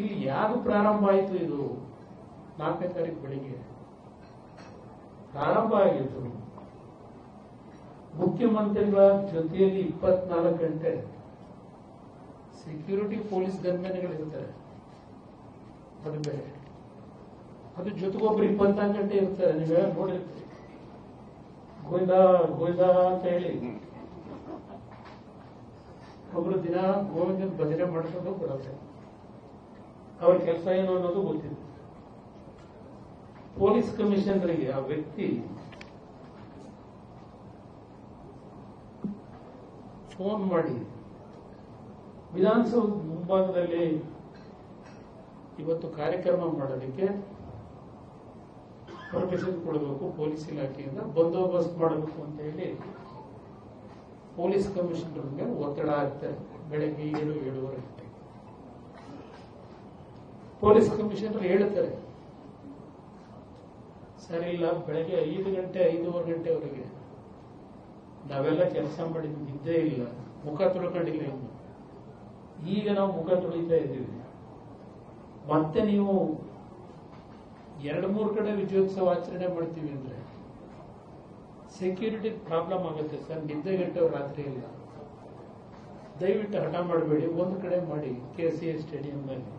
ಇಲ್ಲಿ ಯಾರು ಪ್ರಾರಂಭ ಆಯಿತು ಇದು? ನಾಲ್ಕನೇ ತಾರೀಕು ಬೆಳಿಗ್ಗೆ. ಪ್ರಾರಂಭ ಆಗಿತ್ತು. ಮುಖ್ಯಮಂತ್ರಿಗಳ ಜೊತೆಯಲ್ಲಿ ಇಪ್ಪತ್ನಾಲ್ಕು ಗಂಟೆ ಸೆಕ್ಯೂರಿಟಿ ಪೊಲೀಸ್ ಗನ್ಮೆನ್ಗಳಿರ್ತಾರೆ ಅದು ಬೇರೆ. ಅದು ಜೊತೆಗೊಬ್ರು ಇಪ್ಪತ್ನಾಲ್ಕು ಗಂಟೆ ಇರ್ತಾರೆ. ನೀವೇ ನೋಡಿರ್ತೀರಿ? ಗೋವಿಂದ ಗೋವಿಂದ ಅಂತ ಹೇಳಿ. ಒಬ್ರು ದಿನ ಗೋವಿಂದ ಭಜನೆ ಮಾಡ್ಕೊಂಡು ಬರುತ್ತೆ ಅವ್ರ ಕೆಲಸ ಏನು ಅನ್ನೋದು ಗೊತ್ತಿದೆ ಪೊಲೀಸ್ ಕಮಿಷನರ್ಗೆ ಆ ವ್ಯಕ್ತಿ ಫೋನ್ ಮಾಡಿ, ವಿಧಾನಸೌಧ ಮುಂಭಾಗದಲ್ಲಿ ಇವತ್ತು ಕಾರ್ಯಕ್ರಮ ಮಾಡೋದಕ್ಕೆ ಪರ್ಮಿಷನ್ ಕೊಡಬೇಕು ಪೊಲೀಸ್ ಇಲಾಖೆಯಿಂದ, ಬಂದೋಬಸ್ತ್ ಮಾಡಬೇಕು ಅಂತ ಹೇಳಿ ಪೊಲೀಸ್ ಕಮಿಷನರ್ ಮೇಲೆ ಒತ್ತಡ ಆಗ್ತಾರೆ ಬೆಳಗ್ಗೆ ಏಳು ಏಳುವರೆ ಪೊಲೀಸ್ ಕಮಿಷನರ್ ಹೇಳ್ತಾರೆ ಸರಿ ಇಲ್ಲ, ಬೆಳಗ್ಗೆ ಐದು ಗಂಟೆ, ಐದೂವರೆ ಗಂಟೆವರೆಗೆ. ನಾವೆಲ್ಲ ಕೆಲಸ ಮಾಡಿ ನಿದ್ದೆ ಇಲ್ಲ, ಮುಖ ತೊಳ್ಕೊಂಡಿಲ್ಲ ಇನ್ನು. ಈಗ ನಾವು ಮುಖ ತೊಳಿತಾ ಇದ್ದೀವಿ. ಮತ್ತೆ ನೀವು ಎರಡು ಮೂರು ಕಡೆ ವಿಜಯೋತ್ಸವ ಆಚರಣೆ ಮಾಡ್ತೀವಿ ಅಂದ್ರೆ ಸೆಕ್ಯೂರಿಟಿ ಪ್ರಾಬ್ಲಮ್ ಆಗುತ್ತೆ ಸರ್, ನಿದ್ದೆ ಗಂಟೆ ರಾತ್ರಿ ಇಲ್ಲ. ದಯವಿಟ್ಟು ಹಠ ಮಾಡಬೇಡಿ, ಒಂದು ಕಡೆ ಮಾಡಿ ಕೆ ಸಿ ಎ ಸ್ಟೇಡಿಯಂನಲ್ಲಿ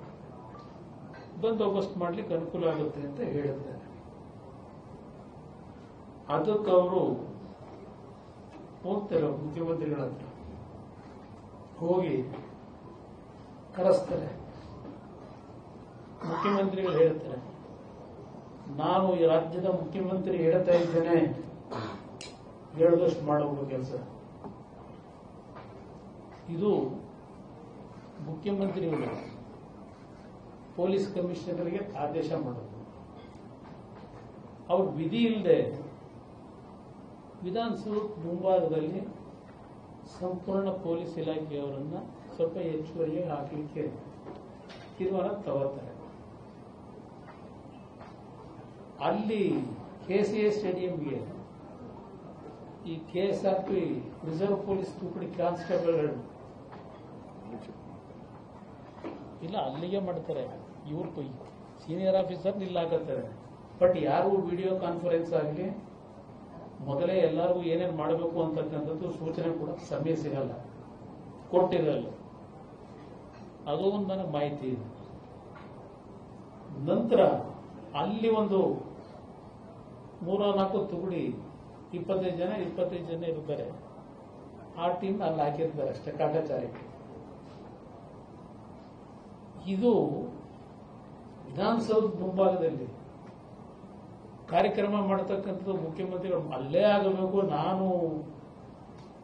ಬಂದೋಬಸ್ತ್ ಮಾಡ್ಲಿಕ್ಕೆ ಅನುಕೂಲ ಆಗುತ್ತೆ ಅಂತ ಹೇಳಿದ್ದಾರೆ ಅದಕ್ಕೆ ಅವರು ಹೋಗ್ತಾರೆ ಮುಖ್ಯಮಂತ್ರಿಗಳ ಹತ್ರ. ಹೋಗಿ ಕರೆಸ್ತಾರೆ. ಮುಖ್ಯಮಂತ್ರಿಗಳು ಹೇಳ್ತಾರೆ, ನಾನು ಈ ರಾಜ್ಯದ ಮುಖ್ಯಮಂತ್ರಿ ಹೇಳ್ತಾ ಇದ್ದೇನೆ. ಹೇಳದಷ್ಟು ಮಾಡಬಹುದು ಕೆಲಸ. ಇದು ಮುಖ್ಯಮಂತ್ರಿಗಳು. ಪೊಲೀಸ್ ಕಮಿಷನರ್ಗೆ ಆದೇಶ ಮಾಡೋದು. ಅವ್ರ ವಿಧಿ ಇಲ್ಲದೆ ವಿಧಾನಸೌಧ ಮುಂಭಾಗದಲ್ಲಿ ಸಂಪೂರ್ಣ ಪೊಲೀಸ್ ಇಲಾಖೆಯವರನ್ನ ಸ್ವಲ್ಪ ಹೆಚ್ಚುವರಿ ಹಾಕಲಿಕ್ಕೆ ತೀರ್ಮಾನ ತಗೋತಾರೆ. ಅಲ್ಲಿ ಕೆ ಸಿ ಎ ಸ್ಟೇಡಿಯಂಗೆ ಈ K S R P reserve police ತುಕಡಿ ಕಾನ್ಸ್ಟೇಬಲ್ಗಳು ಇಲ್ಲ, ಅಲ್ಲಿಗೆ ಮಾಡ್ತಾರೆ. ಇವ್ರು ಸೀನಿಯರ್ ಆಫೀಸರ್ ನಿಲ್ಲಾಕತ್ತಾರೆ ಬಟ್ ಯಾರು ವಿಡಿಯೋ ಕಾನ್ಫರೆನ್ಸ್ ಆಗಲಿ, ಮೊದಲೇ ಎಲ್ಲರಿಗೂ ಏನೇನು ಮಾಡಬೇಕು ಅಂತಕ್ಕಂಥದ್ದು ಸೂಚನೆ ಕೂಡ ಸಮಯ ಸಿಗಲ್ಲ. ಕೊಟ್ಟಿರಲ್ಲ. ಅದು ಒಂದು ನನಗೆ ಮಾಹಿತಿ ಇದೆ. ನಂತರ ಅಲ್ಲಿ ಒಂದು ಮೂರ ನಾಲ್ಕು ತುಗುಡಿ ಇಪ್ಪತ್ತೈದು ಜನ ಇಪ್ಪತ್ತೈದು ಜನ ಇರ್ತಾರೆ. ಆ ಟೀಮ್ ಅಲ್ಲಿ ಹಾಕಿರ್ತಾರೆ ಅಷ್ಟೇ, ಕಾಟಾಚಾರಕ್ಕೆ. ಇದು ವಿಧಾನಸೌಧ ಮುಂಭಾಗದಲ್ಲಿ ಕಾರ್ಯಕ್ರಮ ಮಾಡತಕ್ಕಂಥದ್ದು ಮುಖ್ಯಮಂತ್ರಿಗಳು ಅಲ್ಲೇ ಆಗಬೇಕು. ನಾನು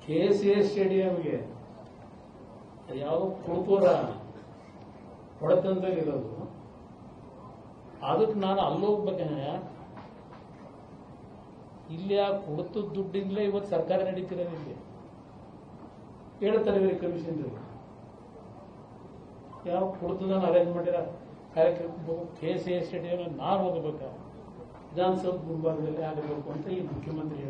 ಕೆ ಸಿ ಎ ಸ್ಟೇಡಿಯಂಗೆ ಯಾವುದೋ ಕುರುಪುರ ಹೊಡೆತಂದಾಗಿರೋದು ಅದಕ್ಕೆ ನಾನು ಅಲ್ಲೋಗ್ಬೇಕಂದ್ರೆ ಇಲ್ಲಿ ಆ ಕೊಡ್ತು ದುಡ್ಡಿಂದಲೇ ಇವತ್ತು ಸರ್ಕಾರ ನಡೀತಿರೋದು ಇಲ್ಲಿ ಹೇಳ್ತಾರೆ ಇವ್ರಿಗೆ ಕಮಿಷನ್ ಯಾವ ಕೊಡ್ತದ ಅರೇಂಜ್ ಮಾಡಿರ? ಕಾರ್ಯಕ್ರಮ ಕೆ ಸಿ ಎ ಸ್ಟೇಡಿಯಂ ನಾನು ಹೋಗಬೇಕಾ ವಿಧಾನಸೌಧ ಮುಂಭಾಗದಲ್ಲಿ ಆಗಬೇಕು ಅಂತ ಈ ಮುಖ್ಯಮಂತ್ರಿ